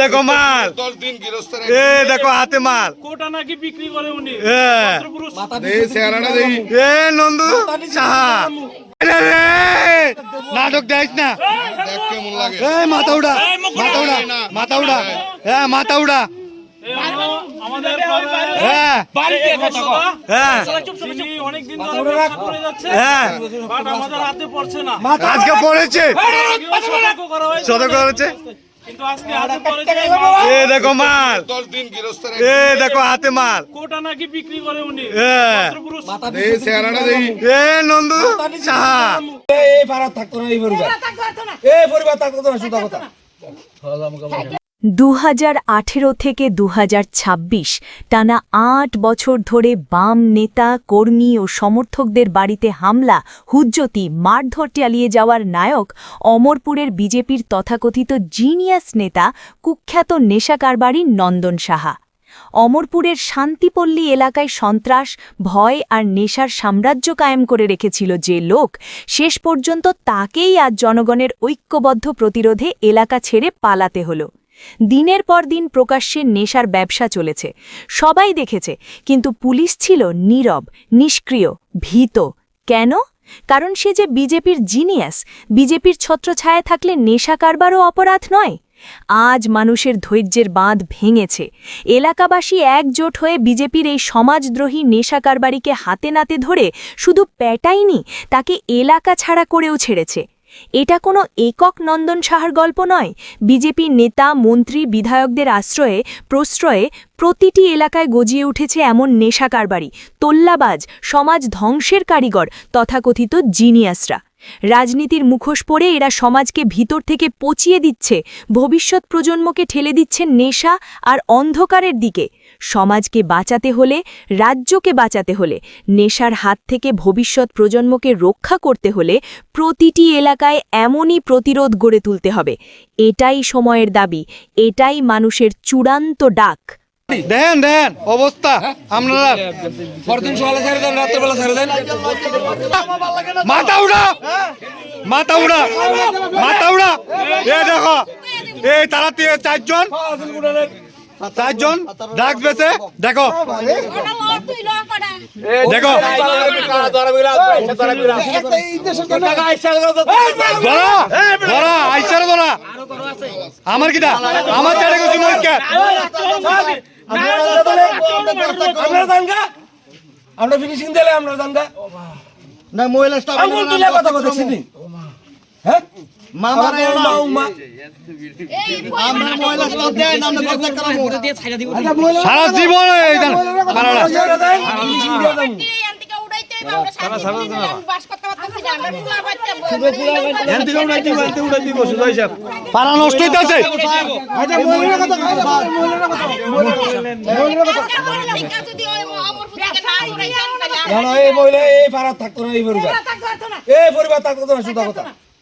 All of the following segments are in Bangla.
দেখো মাল। দিন এ দেখো হাতে মাল। কোটা নাকি বিক্রি করে উনি? হ্যাঁ। এ নন্দু নাটক দেখ না। দেখ কেমন লাগে। এ মাথা উড়া। মাথা উড়া। মাথা উড়া। হ্যাঁ মাথা উড়া। এ হলো আমাদের পাড়ার হ্যাঁ এই মশলা, হ্যাঁ যিনি অনেকদিন ধরে ব্যবসা করে যাচ্ছে হ্যাঁ বাট আমাদের হাতে পড়ছে না। আজকে পড়েছে। সতর্ক করেছে এ দেখো মাল। এ দেখো হাতে মাল। কোটা নাকি বিক্রি করে উনি? পুরুষ দেই চেহারাটা দেই এ নন্দু সাহা। এই পাড়া থাকতো না এই পরিবার। এই পরিবার থাকতো না সুতা কথা। দু হাজার আঠেরো থেকে দু হাজার ছাব্বিশ, টানা আট বছর ধরে বাম নেতা, কর্মী ও সমর্থকদের বাড়িতে হামলা, হুজ্জতি, মারধর চালিয়ে যাওয়ার নায়ক, অমরপুরের বিজেপির তথাকথিত জিনিয়াস নেতা, কুখ্যাত নেশা কারবারি নন্দন সাহা। অমরপুরের শান্তিপল্লী এলাকায় সন্ত্রাস, ভয় আর নেশার সাম্রাজ্য কায়েম করে রেখেছিল যে লোক, শেষ পর্যন্ত তাকেই আজ জনগণের ঐক্যবদ্ধ প্রতিরোধে এলাকা ছেড়ে পালাতে হলো। দিনের পর দিন প্রকাশ্যে নেশার ব্যবসা চলেছে। সবাই দেখেছে, কিন্তু পুলিশ ছিল নীরব, নিষ্ক্রিয়, ভীত। কেন? কারণ সে যে বিজেপির জিনিয়াস, বিজেপির ছত্রছায়া থাকলে নেশা কারবারও অপরাধ নয়। আজ মানুষের ধৈর্যের বাঁধ ভেঙেছে। এলাকাবাসী একজোট হয়ে বিজেপির এই সমাজদ্রোহী নেশা কারবারিকে হাতে নাতে ধরে শুধু প্যাটাইনি, তাকে এলাকা ছাড়া করেও ছেড়েছে। এটা কোনো একক নন্দন সাহার গল্প নয়। বিজেপি নেতা, মন্ত্রী, বিধায়কদের আশ্রয়ে, প্রশ্রয়ে প্রতিটি এলাকায় গজিয়ে উঠেছে এমন নেশা কারবারি। তোল্লাবাজ, সমাজ ধ্বংসের কারিগর, তথাকথিত জিনিয়াসরা। রাজনীতির মুখোশ পরে এরা সমাজকে ভিতর থেকে পচিয়ে দিচ্ছে। ভবিষ্যৎ প্রজন্মকে ঠেলে দিচ্ছে নেশা আর অন্ধকারের দিকে। সমাজকে বাঁচাতে হলে রাজ্যকে বাঁচাতে হলে নেশার হাত থেকে ভবিষ্যৎ প্রজন্মকে রক্ষা করতে হলে প্রতিটি এলাকায় এমনই প্রতিরোধ গড়ে তুলতে হবে। এটাই সময়ের দাবি এটাই মানুষের চূড়ান্ত ডাক। দেন দেন অবস্থা আপনারা পরদিন সকালে ছেড়ে দেন রাত্রেবেলা ছেড়ে দেন। মাথা উড়া মাথা উড়া মাথা উড়া এ দেখো এই তারা চারজন চারজন ডাক বেছে? দেখো। দেখো। ধরা ধরা আইসার ধরা আমার কিটা? আমার গেছি মরিকা আমরা ফিনিশিং দিলে আমরা জানগা। না মহিলা স্টাফ কথা কথা আচ্ছা সারা জীবন এই নষ্ট হইতেছে। আচ্ছা মহিলা কথা মহিলা কথা না না এই এই পাড়া থাকতো না এই পরিবার।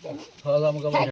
এই পরিবার থাকতো না সুতা কথা